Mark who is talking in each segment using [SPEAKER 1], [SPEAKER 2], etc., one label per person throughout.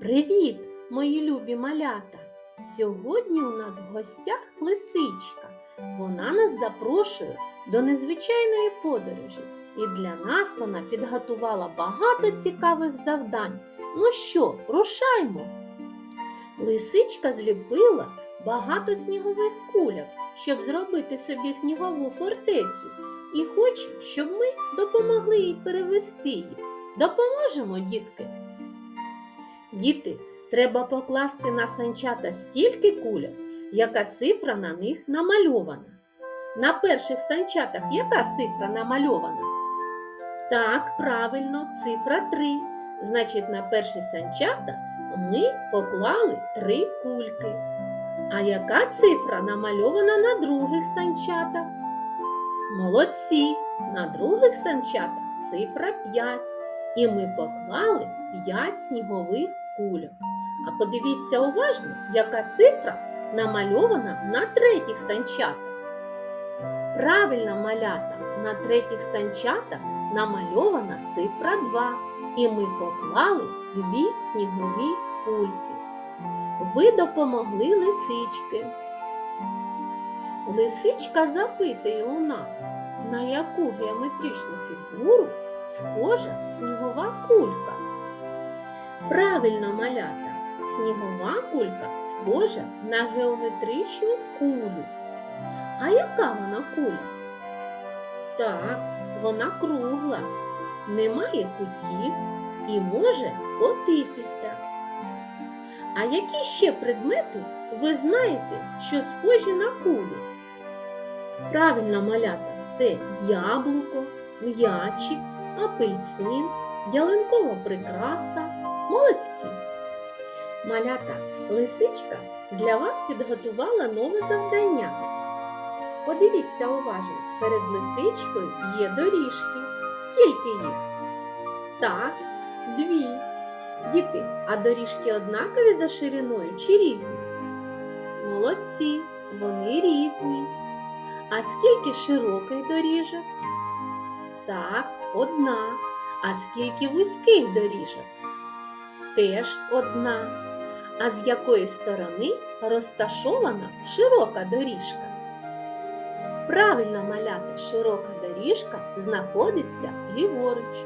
[SPEAKER 1] Привіт, мої любі малята! Сьогодні у нас в гостях лисичка. Вона нас запрошує до незвичайної подорожі. І для нас вона підготувала багато цікавих завдань. Ну що, рушаймо? Лисичка зліпила багато снігових куляк, щоб зробити собі снігову фортецю, і хоче, щоб ми допомогли їй перевести її. Допоможемо, дітки? Діти, треба покласти на санчата стільки куляк, яка цифра на них намальована. На перших санчатах яка цифра намальована? Так, правильно, цифра 3. Значить, на перші санчата ми поклали три кульки. А яка цифра намальована на других санчатах? Молодці! На других санчатах цифра 5. І ми поклали 5 снігових кульок. А подивіться уважно, яка цифра намальована на третіх санчатах. Правильно, малята, на третіх санчатах намальована цифра 2. І ми поклали дві снігові кульки. Ви допомогли лисички. Лисичка запитує у нас, на яку геометричну фігуру схожа снігова кулька. Правильно, малята, снігова кулька схожа на геометричну кулю. А яка вона куля? Так, вона кругла, не має кутів і може котитися. А які ще предмети ви знаєте, що схожі на кулю? Правильно, малята, це яблуко, м'ячик, апельсин, ялинкова прикраса. Молодці! Малята, лисичка для вас підготувала нове завдання. Подивіться уважно, перед лисичкою є доріжки. Скільки їх? Так, дві. Діти, а доріжки однакові за шириною чи різні? Молодці, вони різні. А скільки широких доріжок? Так, одна. А скільки вузьких доріжок? Теж одна. А з якої сторони розташована широка доріжка? Правильно малята, широка доріжка знаходиться ліворуч,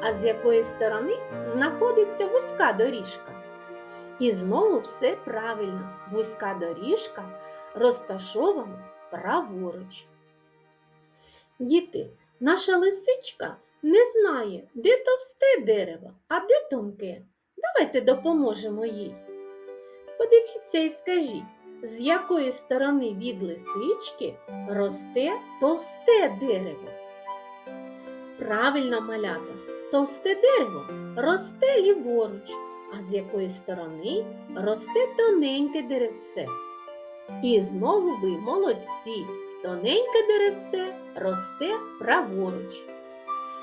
[SPEAKER 1] а з якої сторони знаходиться вузька доріжка. І знову все правильно. Вузька доріжка розташована праворуч. Діти, наша лисичка не знає, де товсте дерево, а де тонке. Давайте допоможемо їй. Подивіться і скажіть, з якої сторони від лисички росте товсте дерево? Правильно, малята, товсте дерево росте ліворуч, а з якої сторони росте тоненьке деревце. І знову ви молодці, тоненьке деревце росте праворуч.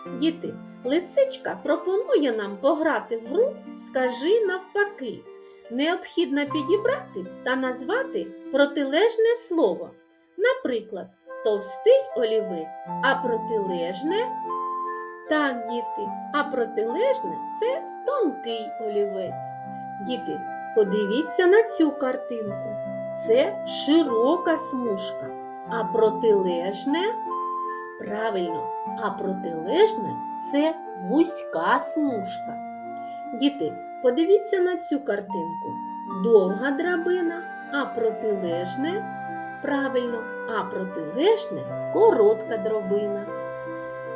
[SPEAKER 1] Діти, лисичка пропонує нам пограти в гру Скажи навпаки. Необхідно підібрати та назвати протилежне слово. Наприклад, товстий олівець, а протилежне так, діти, а протилежне це тонкий олівець. Діти, подивіться на цю картинку. Це широка смужка, а протилежне правильно, а протилежне це вузька смужка. Діти, подивіться на цю картинку. Довга драбина, а протилежне правильно, а протилежне коротка дробина.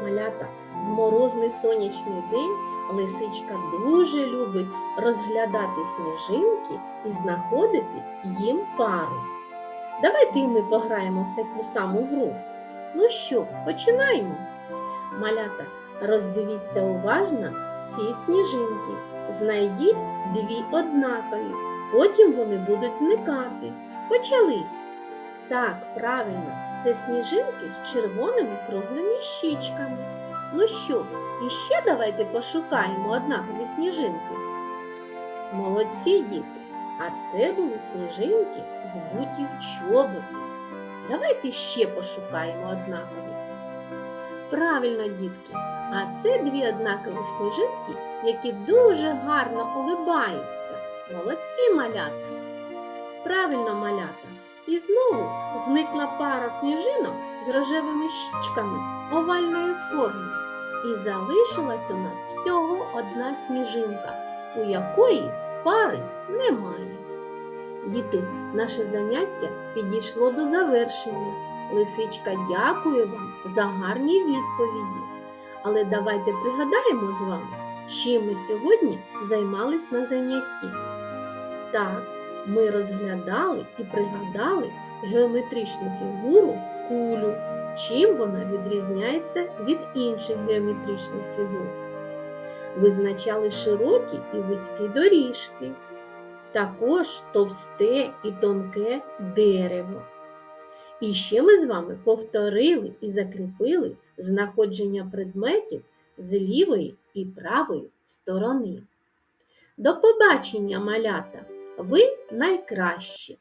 [SPEAKER 1] Малята, в морозний сонячний день лисичка дуже любить розглядати сніжинки і знаходити їм пару. Давайте і ми пограємо в таку саму гру. Ну що, починаємо. Малята, роздивіться уважно всі сніжинки. Знайдіть дві однакові, потім вони будуть зникати. Почали. Так, правильно, це сніжинки з червоними круглими щічками. Ну що, іще давайте пошукаємо однакові сніжинки. Молодці діти, а це були сніжинки вбуті в чоботи. Давайте ще пошукаємо однакові. Правильно, дітки, а це дві однакові сніжинки, які дуже гарно улибаються. Молодці малята! Правильно малята! І знову зникла пара сніжинок з рожевими щічками овальної форми. І залишилась у нас всього одна сніжинка, у якої пари немає. Діти, наше заняття підійшло до завершення. Лисичка дякує вам за гарні відповіді. Але давайте пригадаємо з вами, чим ми сьогодні займались на занятті. Так, ми розглядали і пригадали геометричну фігуру кулю, чим вона відрізняється від інших геометричних фігур. Визначали широкі і вузькі доріжки, також товсте і тонке дерево. І ще ми з вами повторили і закріпили знаходження предметів з лівої і правої сторони. До побачення, малята! Ви найкращі!